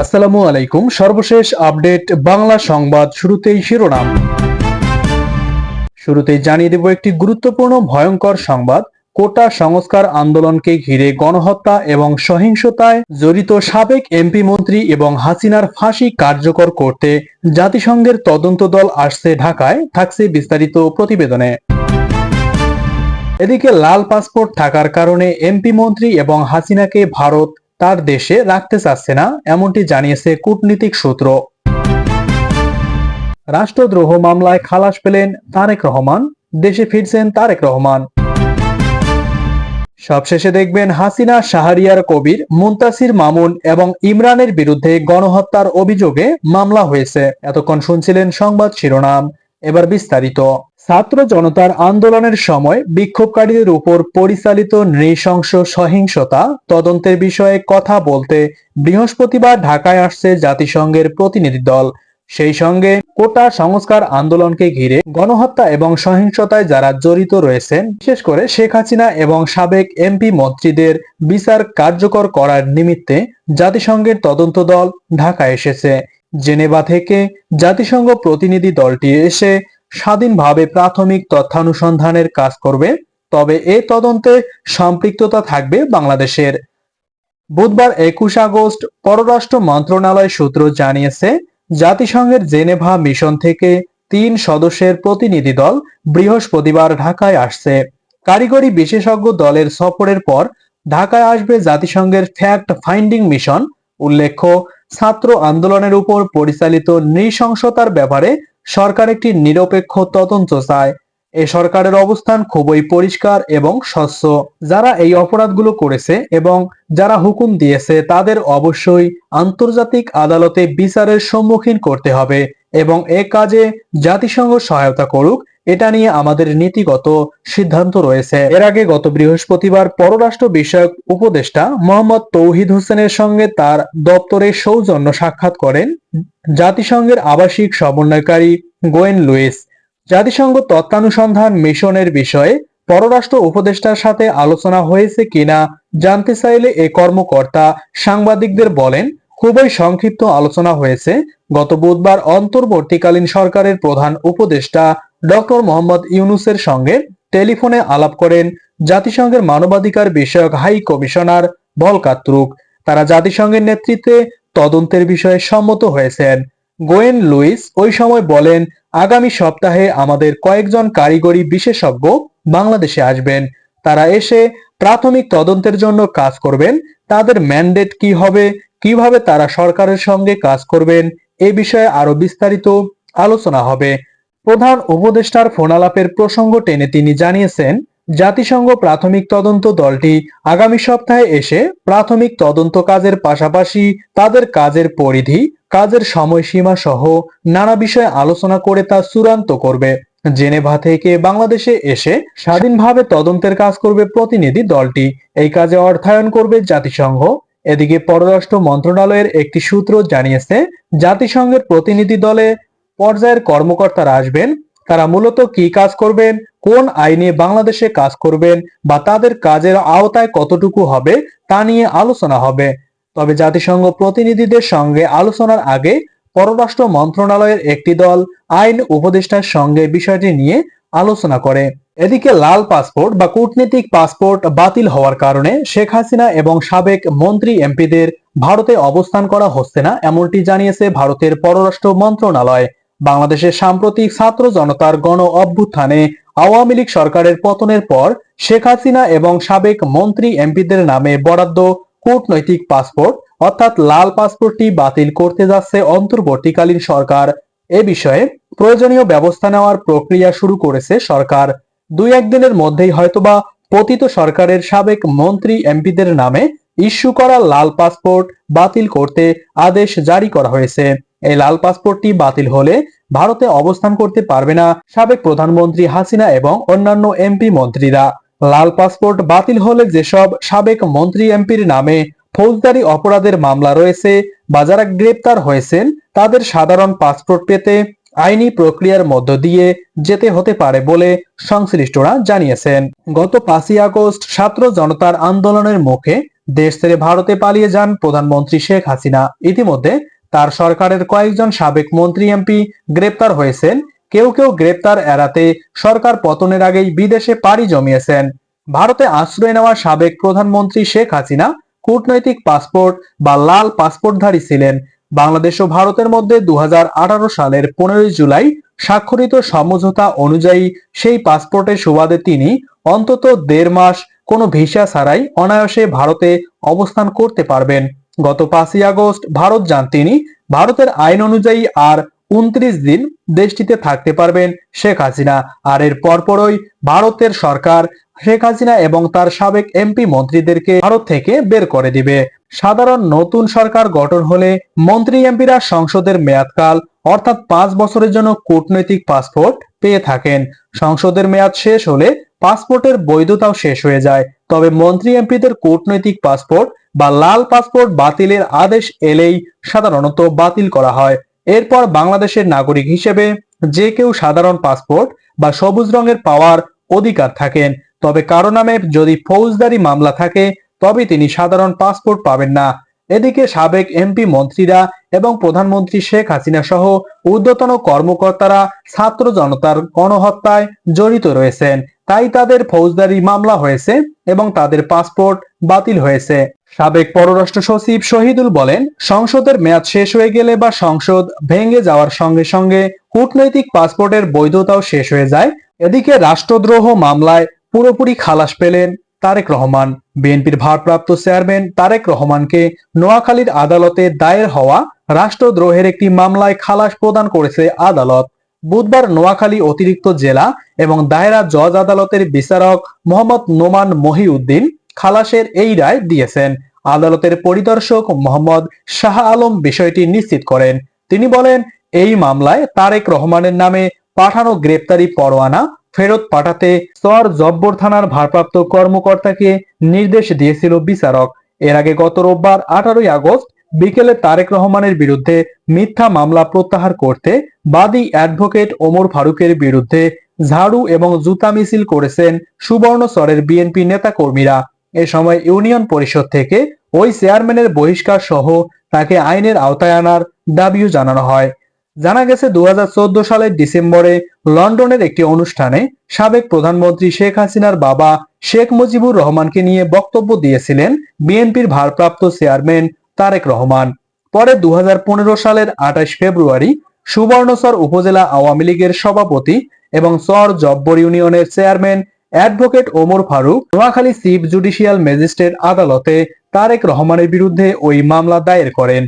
আসসালামু আলাইকুম। সর্বশেষ আপডেট বাংলা সংবাদ শুরুতেই শিরোনাম। শুরুতেই জানিয়ে দেব একটি গুরুত্বপূর্ণ, ভয়ঙ্কর সংবাদ। কোটা সংস্কার আন্দোলনকে ঘিরে গণহত্যা এবং সহিংসতায় জড়িত সাবেক এমপি মন্ত্রী এবং হাসিনার ফাঁসি কার্যকর করতে জাতিসংঘের তদন্ত দল আসছে ঢাকায়, থাকছে বিস্তারিত প্রতিবেদনে। এদিকে লাল পাসপোর্ট থাকার কারণে এমপি মন্ত্রী এবং হাসিনাকে ভারত তার দেশে রাখতে চাচ্ছে না, এমনটি জানিয়েছে কূটনীতিক সূত্র। রাষ্ট্রদ্রোহ মামলায় খালাস পেলেন তারেক রহমান, দেশে ফিরছেন তারেক রহমান। সবশেষে দেখবেন হাসিনা, শাহরিয়ার কবির, মুন্তাসির মামুন এবং ইমরানের বিরুদ্ধে গণহত্যার অভিযোগে মামলা হয়েছে। এতক্ষণ শুনছিলেন সংবাদ শিরোনাম, এবার বিস্তারিত। ছাত্র জনতার আন্দোলনের সময় বিক্ষোভকারীদের উপর পরিচালিত নৃশংস সহিংসতা তদন্তের বিষয়ে কথা বলতে বৃহস্পতিবার ঢাকায় আসছে জাতিসংঘের প্রতিনিধি দল। সেই সঙ্গে কোটা সংস্কার আন্দোলনকে ঘিরে গণহত্যা এবং সহিংসতায় যারা জড়িত রয়েছেন, বিশেষ করে শেখ হাসিনা এবং সাবেক এমপি মন্ত্রীদের বিচার কার্যকর করার নিমিত্তে জাতিসংঘের তদন্ত দল ঢাকা এসেছে। জেনেভা থেকে জাতিসংঘ প্রতিনিধি দলটি এসে স্বাধীনভাবে প্রাথমিক তথ্যানুসন্ধানের কাজ করবে, তবে এ তদন্তে সম্পৃক্ততা থাকবে বাংলাদেশের। বুধবার একুশ আগস্ট পররাষ্ট্র মন্ত্রণালয় সূত্র জানিয়েছে, জাতিসংঘের জেনেভা মিশন থেকে তিন সদস্যের প্রতিনিধি দল বৃহস্পতিবার ঢাকায় আসছে। কারিগরি বিশেষজ্ঞ দলের সফরের পর ঢাকায় আসবে জাতিসংঘের ফ্যাক্ট ফাইন্ডিং মিশন। উল্লেখ্য, ছাত্র আন্দোলনের উপর পরিচালিত নৃশংসতার ব্যাপারে সরকার একটি নিরপেক্ষ তদন্ত চায়। এ সরকারের অবস্থান খুবই পরিষ্কার এবং স্বচ্ছ। যারা এই অপরাধগুলো করেছে এবং যারা হুকুম দিয়েছে, তাদের অবশ্যই আন্তর্জাতিক আদালতে বিচারের সম্মুখীন করতে হবে এবং এ কাজে জাতিসংঘ সহায়তা করুক এটা নিয়ে আমাদের নীতিগত সিদ্ধান্ত রয়েছে। এর আগে গত বৃহস্পতিবার পররাষ্ট্র বিষয়ক উপদেষ্টা মোহাম্মদ তৌহিদ হোসেনের সঙ্গে তার দপ্তরে সৌজন্য সাক্ষাৎ করেন জাতিসংঘের আবাসিক সমন্বয়কারী গোয়েন লুইস। জাতিসংঘ তত্ত্বানুসন্ধান মিশনের বিষয়ে পররাষ্ট্র উপদেষ্টার সাথে আলোচনা হয়েছে কিনা জানতে চাইলে এ কর্মকর্তা সাংবাদিকদের বলেন, খুবই সংক্ষিপ্ত আলোচনা হয়েছে। গত বুধবার অন্তর্বর্তীকালীন সরকারের প্রধান উপদেষ্টা ডক্টর মোহাম্মদ ইউনুসের সঙ্গে টেলিফোনে আলাপ করেন জাতিসংঘের মানবাধিকার বিষয়ক হাই কমিশনার ভলকাত্রুক তারা জাতিসংঘের নেতৃত্বে তদন্তের বিষয়ে সম্মত হয়েছেন। গোয়েন লুইস ওই সময় বলেন, আগামী সপ্তাহে আমাদের কয়েকজন কারিগরি বিশেষজ্ঞ বাংলাদেশে আসবেন। তারা এসে প্রাথমিক তদন্তের জন্য কাজ করবেন। তাদের ম্যান্ডেট কি হবে? কীভাবে তারা সরকারের সঙ্গে কাজ করবেন? এ বিষয়ে আরও বিস্তারিত আলোচনা হবে। প্রধান উপদেষ্টার ফোনালাপের প্রসঙ্গ টেনে তিনি জানিয়েছেন, জাতিসংঘ প্রাথমিক তদন্ত দলটি আগামী সপ্তাহে এসে প্রাথমিক তদন্ত কাজের পাশাপাশি তাদের কাজের পরিধি, কাজের সময়সীমা সহ নানা বিষয়ে আলোচনা করে তা চূড়ান্ত করবে। জেনেভা থেকে বাংলাদেশে এসে স্বাধীনভাবে তদন্তের কাজ করবে প্রতিনিধি দলটি। এই কাজে অর্থায়ন করবে জাতিসংঘ। এদিকে পররাষ্ট্র মন্ত্রণালয়ের একটি সূত্র জানিয়েছে, জাতিসংঘের প্রতিনিধি দলে পর্যায়ের কর্মকর্তারা আসবেন, তারা মূলত কি কাজ করবেন, কোন আইনে বাংলাদেশে কাজ করবেন বা তাদের কাজের আওতায় কতটুকু হবে তা নিয়ে আলোচনা হবে। তবে জাতিসংঘ প্রতিনিধিদের সঙ্গে আলোচনার আগে পররাষ্ট্র মন্ত্রণালয়ের একটি দল আইন উপদেষ্টার সঙ্গে বিষয়টি নিয়ে আলোচনা করে। এদিকে লাল পাসপোর্ট বা কূটনীতিক পাসপোর্ট বাতিল হওয়ার কারণে শেখ হাসিনা এবং সাবেক মন্ত্রী এমপিদের ভারতে অবস্থান করা হচ্ছে না, এমনটি জানিয়েছে ভারতের পররাষ্ট্র মন্ত্রণালয়। বাংলাদেশের সাম্প্রতিক ছাত্র জনতার গণ অভ্যুত্থানে আওয়ামী লীগ সরকারের পতনের পর শেখ হাসিনা এবং সাবেক মন্ত্রী এমপিদের নামে বরাদ্দ কূটনৈতিক পাসপোর্ট, অর্থাৎ লাল পাসপোর্টটি বাতিল করতে যাচ্ছে অন্তর্বর্তীকালীন সরকার। এ বিষয়ে প্রয়োজনীয় ব্যবস্থা নেওয়ার প্রক্রিয়া শুরু করেছে সরকার। দুই একদিনের মধ্যেই হয়তোবা পতিত সরকারের সাবেক মন্ত্রী এমপিদের নামে ইস্যু করা লাল পাসপোর্ট বাতিল করতে আদেশ জারি করা হয়েছে। এই লাল পাসপোর্টটি বাতিল হলে ভারতে অবস্থান করতে পারবে না সাবেক প্রধানমন্ত্রী হাসিনা এবং অন্যান্য এমপি মন্ত্রীরা। লাল পাসপোর্ট বাতিল হলে যেসব সাবেক মন্ত্রী এমপির নামে ফৌজদারি অপরাধের মামলা রয়েছে বা যারা গ্রেপ্তার হয়েছেন, তাদের সাধারণ পাসপোর্ট পেতে আইনি প্রক্রিয়ার মধ্য দিয়ে যেতে হতে পারে বলে সংশ্লিষ্টরা জানিয়েছেন। গত পাঁচই আগস্ট ছাত্র জনতার আন্দোলনের মুখে দেশ ছেড়ে ভারতে পালিয়ে যান প্রধানমন্ত্রী শেখ হাসিনা। ইতিমধ্যে তার সরকারের কয়েকজন সাবেক মন্ত্রী এমপি গ্রেপ্তার হয়েছেন। কেউ কেউ গ্রেপ্তার এড়াতে সরকার পতনের আগেই বিদেশে পাড়ি জমিয়েছেন। ভারতে আশ্রয় নেওয়া সাবেক প্রধানমন্ত্রী শেখ হাসিনা কূটনৈতিক পাসপোর্ট বা লাল পাসপোর্টধারী ছিলেন। বাংলাদেশ ও ভারতের মধ্যে দু হাজার আঠারো সালের পনেরোই জুলাই স্বাক্ষরিত সমঝোতা অনুযায়ী সেই পাসপোর্টের সুবাদে তিনি অন্তত দেড় মাস কোনো ভিসা ছাড়াই অনায়াসে ভারতে অবস্থান করতে পারবেন। গত পাঁচই আগস্ট ভারত যান তিনি। ভারতের আইন অনুযায়ী আর উনত্রিশ দিন দেশটিতে থাকতে পারবেন শেখ হাসিনা। আর এর পরপরই ভারতের সরকার শেখ হাসিনা এবং তার সাবেক এমপি মন্ত্রীদেরকে ভারত থেকে বের করে দিবে। সাধারণ নতুন সরকার গঠন হলে মন্ত্রী এমপিরা সংসদের মেয়াদকাল, অর্থাৎ পাঁচ বছরের জন্য কূটনৈতিক পাসপোর্ট পেয়ে থাকেন। সংসদের মেয়াদ শেষ হলে পাসপোর্টের বৈধতাও শেষ হয়ে যায়। তবে মন্ত্রী এমপিদের কূটনৈতিক পাসপোর্ট বা লাল পাসপোর্ট বাতিলের আদেশ এলেই সাধারণত বাতিল করা হয়। এরপর বাংলাদেশের নাগরিক হিসেবে যে কেউ সাধারণ পাসপোর্ট বা সবুজ রঙের পাওয়ার অধিকার থাকেন, তবে কারও নামে যদি ফৌজদারি মামলা থাকে তবে তিনি সাধারণ পাসপোর্ট পাবেন না। এদিকে সাবেক এমপি মন্ত্রীরা এবং প্রধানমন্ত্রী শেখ হাসিনা সহ ঊর্ধ্বতন কর্মকর্তারা ছাত্র জনতার গণহত্যায় জড়িত রয়েছেন। তাই তাদের ফৌজদারি মামলা হয়েছে এবং তাদের পাসপোর্ট বাতিল হয়েছে। সাবেক পররাষ্ট্র সচিব শহীদুল বলেন, সংসদের মেয়াদ শেষ হয়ে গেলে বা সংসদ ভেঙে যাওয়ার সঙ্গে সঙ্গে কূটনৈতিক পাসপোর্টের বৈধতাও শেষ হয়ে যায়। এদিকে রাষ্ট্রদ্রোহ মামলায় পুরোপুরি খালাস পেলেন তারেক রহমান। বিএনপির ভারপ্রাপ্ত চেয়ারম্যান তারেক রহমানকে নোয়াখালীর আদালতে দায়ের হওয়া রাষ্ট্রদ্রোহের একটি মামলায় খালাস প্রদান করেছে আদালত। বুধবার নোয়াখালী অতিরিক্ত জেলা এবং দায়রা জজ আদালতের বিচারক মোহাম্মদ নোমান মহিউদ্দিন খালাসের এই রায় দিয়েছেন। আদালতের পরিদর্শক মোহাম্মদ শাহ আলম বিষয়টি নিশ্চিত করেন। তিনি বলেন, এই মামলায় তারেক রহমানের নামে পাঠানো গ্রেপ্তারি পরোয়ানা ফেরত পাঠাতে সর জব্বর থানার ভারপ্রাপ্ত কর্মকর্তাকে নির্দেশ দিয়েছিল বিচারক। এর আগে গত রোববার আঠারোই আগস্ট বিকেলে তারেক রহমানের বিরুদ্ধে মিথ্যা মামলা প্রত্যাহার করতে বাদী অ্যাডভোকেট ওমর ফারুকের বিরুদ্ধে ঝাড়ু এবং জুতা মিছিল করেছেন সুবর্ণচরের বিএনপি নেতাকর্মীরা। এ সময় ইউনিয়ন পরিষদ থেকে ওই চেয়ারম্যানের বহিষ্কার সহ তাকে আইনের আওতায় আনার দাবিও জানানো হয়। জানা গেছে দু হাজার চোদ্দ সালের ডিসেম্বরে লন্ডনের একটি অনুষ্ঠানে সাবেক প্রধানমন্ত্রী শেখ হাসিনার বাবা শেখ মুজিবুর রহমানকে নিয়ে বক্তব্য দিয়েছিলেন বিএনপির ভারপ্রাপ্ত চেয়ারম্যান তারেক রহমান। পরে দু হাজার পনেরো সালের আঠাশ ফেব্রুয়ারি সুবর্ণচর উপজেলা আওয়ামী লীগের সভাপতি এবং চর জব্বর ইউনিয়নের chairman advocate Omar Faruk, Noakhali chief judicial magistrate আদালতে তারেক রহমানের বিরুদ্ধে ওই মামলা দায়ের করেন।